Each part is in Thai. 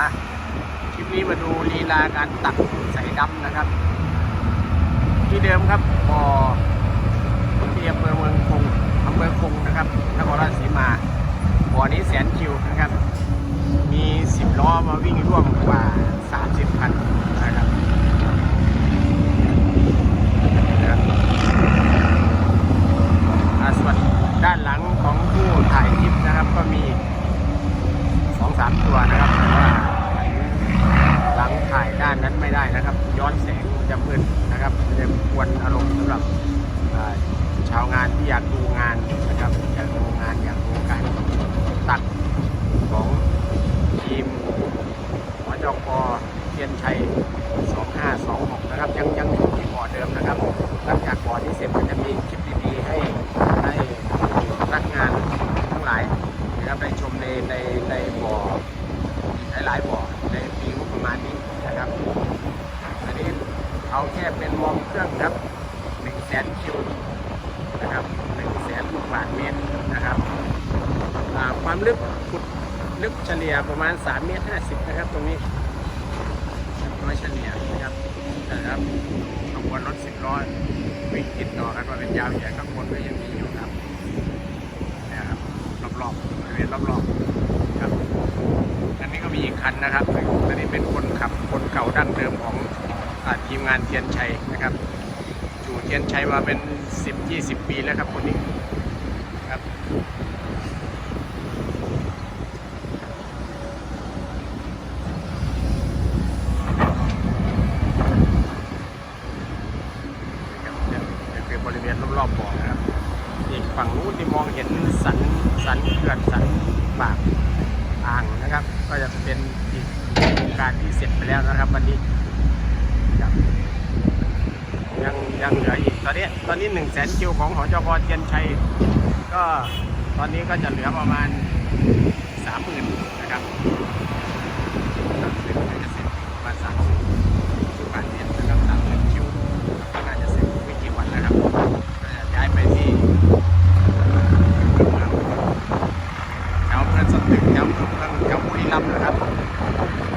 มาคลิปนี้มาดูลีลาการตักใส่ดำนะครับ ที่เดิมครับบ่อที่อำเภอเมืองคงอำเภอคงนะครับนครราชสีมาบ่อนี้แสนคิวนะครับ มีสิบล้อมาวิ่งร่วมกว่า 30คันนะครับนะครับอ่าส่วนด้านหลังของผู้ถ่ายคลิปนะครับก็มีสองสามตัวนะครับแต่ว่าหลังถ่ายด้านนั้นไม่ได้นะครับ ย้อนแสงมันจะมืดนะครับมันจะกวน อารมณ์สำหรับชาวงานที่อยากดูงานนะครับอยากดูงานอยากดูการตัดของทีมหอจกเทียนชัย 2526 นะครับ ยังยังอยู่ที่บ่อเดิมนะครับ หลังจากบ่อที่เสร็จก็จะมีคลิปดีๆให้ให้นักงานทั้งหลายนะครับได้ชมในในในบ่อหลายๆบ่อในปีงบประมาณนี้นะครับ อันนี้เอาแค่เป็นวอร์มเครื่องครับ แสนคิวนะครับ1แสนลูกบาทเมตรนะครับความลึกขุดลึกเฉลี่ยประมาณ 3 เมตร 50 นะครับ ตรงนี้โดยเฉลี่ยนะครับนะครับขบวนรถสิบล้อวิ่งติดต่อกันมาเป็นยาวใหญ่ข้างบนก็ยังมีอยู่ครับนะครับรอบๆบริเวณรอบๆครับอันนี้ก็มีอีกคันนะครับอันนี้เป็นคนขับคนเก่าดั้งเดิมของอทีมงานเทียนชัยนะครับ ทียนชัยมาเป็น 10-20 ปีแล้วครับคนนี้ครับครับเนี่ยนี่คือบริเวณรอบๆบ่อนะครับอีกฝั่งนู้นที่มองเห็นสันสันเขื่อนสันปากอ่างนะครับ ก็จะเป็นอีกโครงการที่เสร็จไปแล้วนะครับวันนี้ครับยังยังเหลื ออีกตอนนี้ตอนนี้หนึ่งแสนคิวของหอจกเทียนชัย ก็ตอนนี้ก็จะเหลือประมาณสามหมื่นนะครับเป็นจะเสร็จประมาณสามหมื่นบาทเมตรนะครับสามหมื่นคิวก็น่าจะเสร็จไม่กี่วันนะครับก็จะย้ายไปที่แถวเมืองสตึกแถวเมืองแถวบุรีรัมย์นะครับ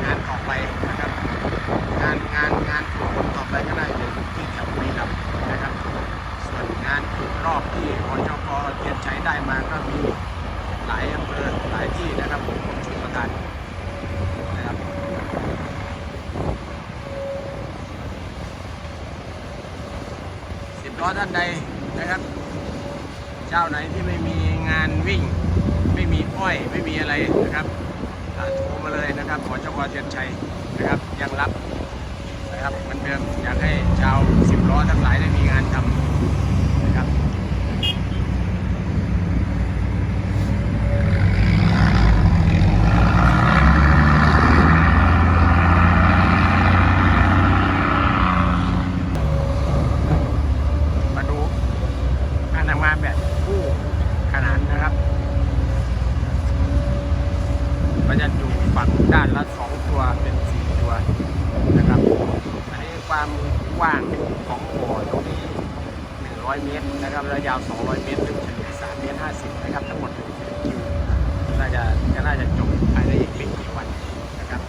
งานต่อไปนะครับ งานงานงานคนต่อไปก็น่าจะเป็นที่แถวบุรีรัมย์นะครับ ส่วนงานขุดรอบที่อจกเทียนใช้ ได้มาก็มีหลายอำเภอหลายที่นะครับผมกรมชลประทานนะครับสิบล้อท่านใดนะครับ เจ้าไหนที่ไม่มีงานวิ่ง ไม่มีอ้อยไม่มีอะไรนะครับโทรมาเลยนะครับขอเจ้าเทียนชัยนะครับยังรับนะครับเหมือนเดิมอยากให้ชาวสิบล้อทั้งหลายได้มีงานทำ ด้านละสองตัวเป็นสี่ตัวนะครับ อันนี้ความกว้างของบ่อตรงนี้หนึ่งร้อยเมตรนะครับระยะยาวสองร้อยเมตรถึงถึงสามเมตรห้าสิบนะครับทั้งหมดถึงคิวน่าจะจะน่าจะจบภายในอีกไม่กี่วันนะครับ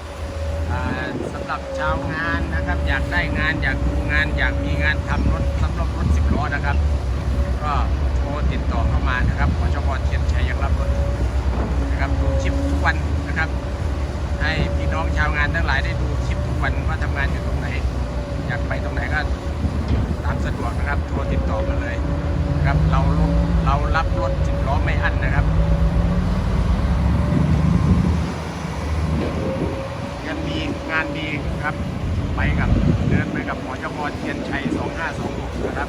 สำหรับชาวงานนะครับอยากได้งานอยากดูงานอยากมีงานทำรถสำหรับรถสิบล้อนะครับก็ ติดต่อมาเลยครับเราเรารับรถจิบล้อไม่อั้นนะครับงานดีงานดีครับไปกับเดินไปกับหมอเจ้ากอเทียนชัย 2526 นะครับ